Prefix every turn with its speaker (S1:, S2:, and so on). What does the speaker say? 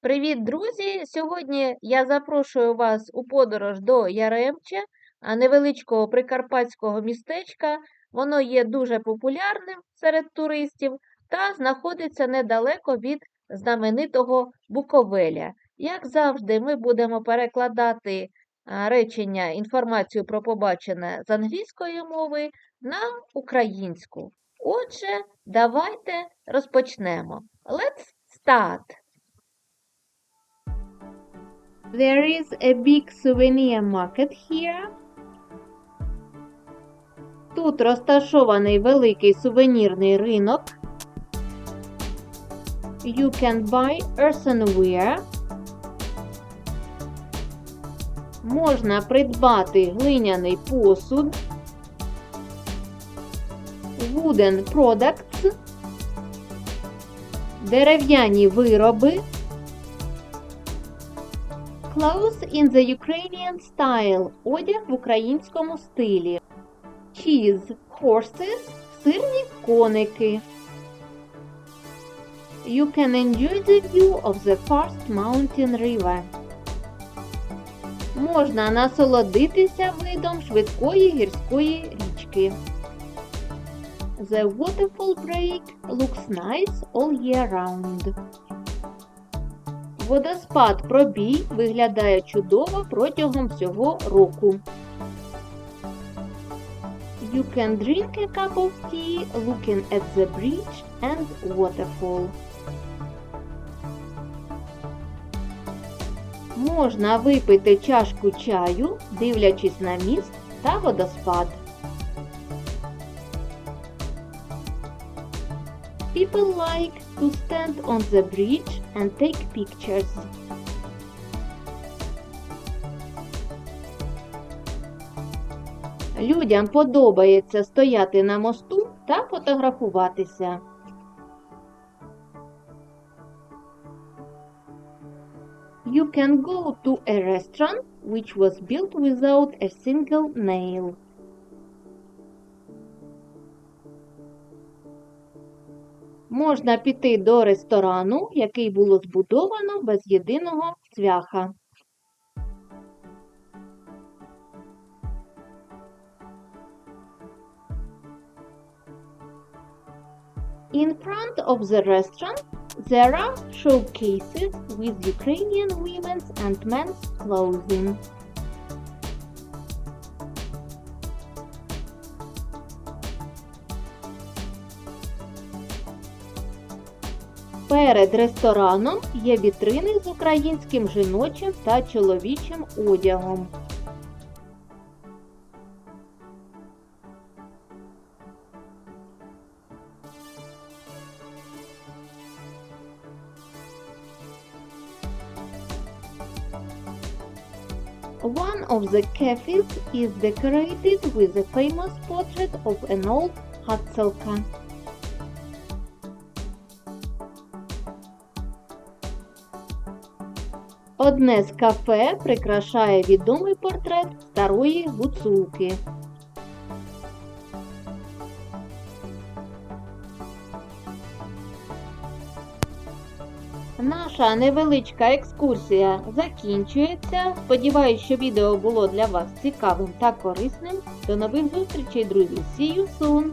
S1: Привіт, друзі! Сьогодні я запрошую вас у подорож до Яремче, а, невеличкого прикарпатського містечка. Воно є дуже популярним серед туристів та знаходиться недалеко від знаменитого Буковеля. Як завжди, ми будемо перекладати речення, інформацію про побачене з англійської мови на українську. Отже, давайте розпочнемо. Let's start! There is a big souvenir market here. Тут розташований великий сувенірний ринок. You can buy earthenware. Можна придбати глиняний посуд. Wooden products. Дерев'яні вироби. Clothes in the Ukrainian style. Одяг в українському стилі. Cheese horses. Сирні коники. You can enjoy the view of the First Mountain River. Можна насолодитися видом швидкої гірської річки. The waterfall break looks nice all year round. Водоспад пробій виглядає чудово протягом всього року. You can drink a cup of tea looking at the bridge and waterfall. Можна випити чашку чаю, дивлячись на міст та водоспад. People like to stand on the bridge and take pictures. Людям подобається стояти на мосту та фотографуватися. You can go to a restaurant which was built without a single nail. Можна піти до ресторану, який було збудовано без єдиного цвяха. In front of the restaurant, there are showcases with Ukrainian women's and men's clothing. Перед рестораном є вітрини з українським жіночим та чоловічим одягом. One of the cafes is decorated with a famous portrait of an old Hatzelka. Одне з кафе прикрашає відомий портрет старої гуцулки. Наша невеличка екскурсія закінчується. Сподіваюсь, що відео було для вас цікавим та корисним. До нових зустрічей, друзі! See you soon!